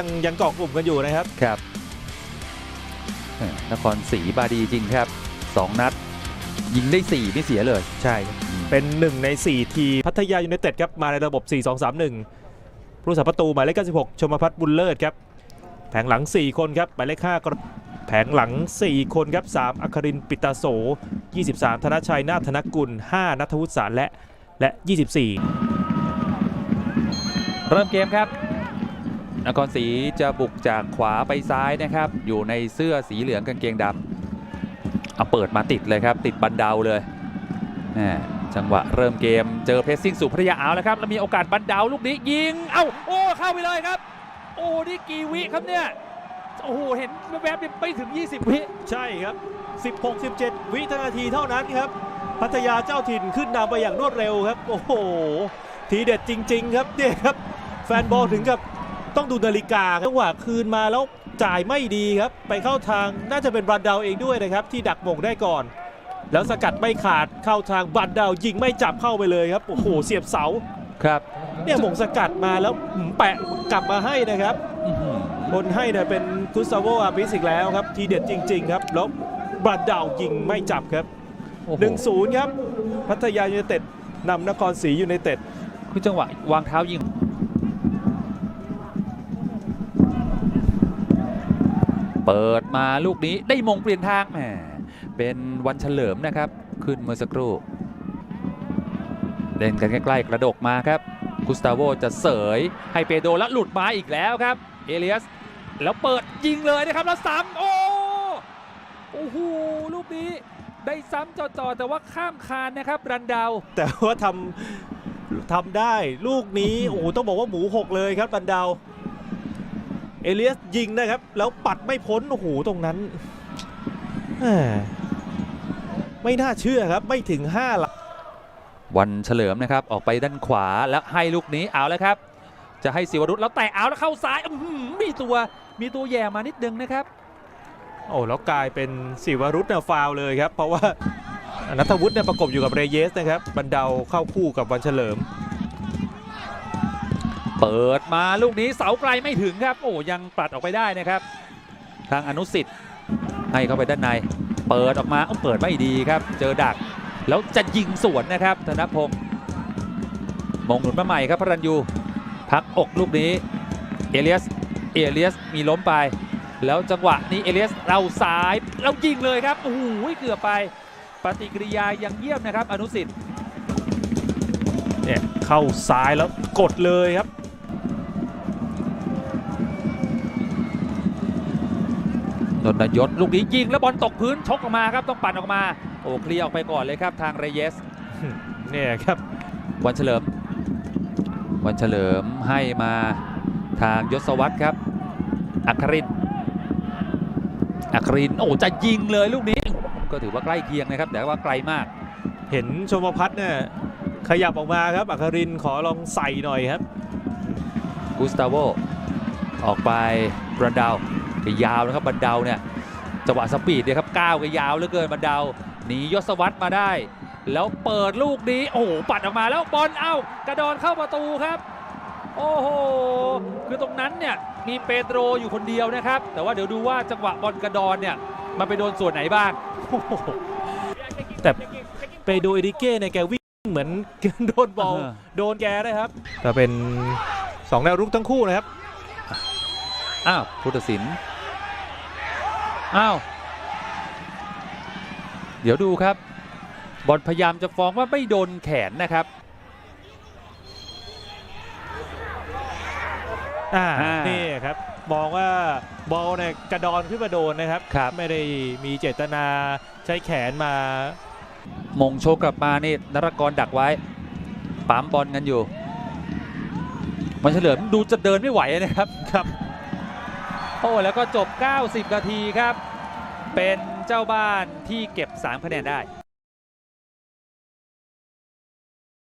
ยังยังเกาะกลุ่มกันอยู่นะครับ ครับเอ่อนครศรีบาดีจริงครับ 2 นัด ยิงได้ 4 ไม่เสียเลย ใช่ครับเป็นหนึ่งใน 4 ทีมพัทยายูไนเต็ดครับ มาในระบบ 4-2-3-1 ผู้สาประตูหมายเลข 96 ชมพัฒน์บุญเลิศครับ แผงหลัง 4 คนครับ หมายเลข5กรแผงหลัง 4 คนครับ 3 อัครินทร์ปิตาโส 23 ธนชัย นาถธนกุล 5 นัทวุฒิสารและ และ 24 เริ่มเกมครับ นครศรีจะบุกจากขวาไปซ้ายนะครับ อยู่ในเสื้อสีเหลืองกางเกงดำเอาเปิดมาติดเลยครับ ติดบันเดาเลยแหม่จังหวะเริ่มเกมเจอเพรสซิ่งสู่พัทยาเอาแล้วครับ แล้วมีโอกาสบันเดาลูกนี้ยิง เอ้าโอ้เข้าไปเลยครับ โอ้นี่กี่วิครับเนี่ยโอ้โหเห็นแวบๆเนี่ยไม่ถึง 20 วิใช่ครับ 16-17 วินาทีเท่านั้นครับ พัทยาเจ้าถิ่นขึ้นนำไปอย่างรวดเร็วครับ โอ้โห ทีเด็ดจริง ๆ ครับเนี่ยครับ แฟนบอลถึงกับ ต้องดูนาฬิกาครับจังหวะคืนมาแล้วจ่ายไม่ดีครับ ไปเข้าทางน่าจะเป็นบันดาวเองด้วยนะครับ ที่ดักหม่งได้ก่อน แล้วสกัดไม่ขาดเข้าทางบันดาวยิงไม่จับเข้าไปเลยครับโอ้โหเสียบเสาครับ เนี่ยหม่งสกัดมาแล้วหืมแปะกลับมาให้นะครับอื้อหือคนให้เนี่ยเป็นกุสซาโวอาบิสอีกแล้วครับ ทีเด็ดจริง ๆ ครับแล้วบันดาวยิงไม่จับครับโอ้โห1-0ครับ พัทยายูไนเต็ดนำนครศรียูไนเต็ดคือจังหวะวางเท้ายิง ปิดมาลูกนี้ได้มงเปลี่ยนทางแหมเป็นวันเฉลิมนะครับ ขึ้นเมื่อสักครู่เล่นกันใกล้ๆกระดกมาครับกุสตาโวจะเสยให้เปโดแล้วหลุดมาอีกแล้วครับเอเลียสแล้วเปิดยิงเลยนะครับแล้วซ้ำโอ้โอ้โหลูกนี้ได้ซ้ำจ่อๆแต่ว่าข้ามคานนะครับรันดาว แต่ว่าทำทำได้ลูกนี้ โอ้โหต้องบอกว่าหมูหกเลยครับบันดาว เอเลียสยิงนะครับ แล้วปัดไม่พ้นโอ้โหตรงนั้นแหม่ไม่น่าเชื่อครับไม่ถึง5หลักวันเฉลิมนะครับออกไปด้านขวาแล้วให้ลูกนี้เอาแล้วครับ จะให้ศิวรุตแล้วแตะเอาแล้วเข้าซ้ายอื้อหือมีตัวมีตัวแย่มานิดนึงนะครับ โอ้แล้วกลายเป็นศิวรุตเนี่ยฟาวล์เลยครับ เพราะว่านัทวุฒิเนี่ยประกบอยู่กับเรเยสนะครับบันดาวเข้าคู่กับวันเฉลิม เปิดมาลูกนี้เสาไกลไม่ถึงครับ โอ้ยังปัดออกไปได้นะครับ ทางอนุสิทธิ์ให้เข้าไปด้านใน เปิดออกมาเอ้าเปิดไม่ดีครับ เจอดัก แล้วจะยิงสวนนะครับ ธนพงศ์มงหนุนมาใหม่ครับพรัญยูพักอกลูกนี้เอเลียสเอเลียสมีล้มไป แล้วจังหวะนี้เอเลียสเราซ้ายแล้วยิงเลยครับโอ้โหเกือบไปปฏิกิริยายังเยี่ยมนะครับ อนุสิทธิ์เนี่ยเข้าซ้ายแล้วกดเลยครับ นนทยศลูกนี้ยิงแล้วบอลตกพื้นชกออกมาครับต้องปั่นออกมา โอ้เคลียร์ออกไปก่อนเลยครับทางเรเยสเนี่ยครับวันเฉลิม วันเฉลิมให้มาทางยศวัตรครับอัครินทร์อัครินทร์โอ้จะยิงเลยลูกนี้ ก็ถือว่าใกล้เคียงนะครับ แต่ว่าไกลมาก เห็นชมพัฒน์เนี่ยขยับออกมาครับอัครินทร์ขอลองใส่หน่อยครับกุสตาโวออกไปบันดาว ก็ยาวนะครับบันดาวเนี่ยจังหวะสปีดเนี่ยครับก้าวก็ยาวเหลือเกินบันดาวหนียศวัตรมาได้ แล้วเปิดลูกนี้โอ้โหปัดออกมาแล้วบอลเอ้ากระดอนเข้าประตูครับ โอ้โหคือตรงนั้นเนี่ยมีเปโตรอยู่คนเดียวนะครับ แต่ว่าเดี๋ยวดูว่าจังหวะบอลกระดอนเนี่ยมันไปโดนส่วนไหนบ้างโอ้โหแต่เปโดเอริเก้เนี่ยแกวิ่งเหมือนโดนบอลเออโดนแกนะครับก็เป็นสองแนวรุกทั้งคู่นะครับอ้าวพุทธศิลป์ อ้าวเดี๋ยวดูครับ บอลพยายามจะฟ้องว่าไม่โดนแขนนะครับอ่าอ่านี่นี่ครับมองว่าบอลเนี่ยกระดอนขึ้นมาโดนนะครับครับ ไม่ได้มีเจตนาใช้แขนมา มงโชกกลับมานี่นรกรดักไว้ปั๊มบอลกันอยู่ มันเฉลิมดูจะเดินไม่ไหวนะครับครับ โอ้แล้วก็จบ 90 นาทีครับ เป็นเจ้าบ้านที่เก็บ 3 คะแนนได้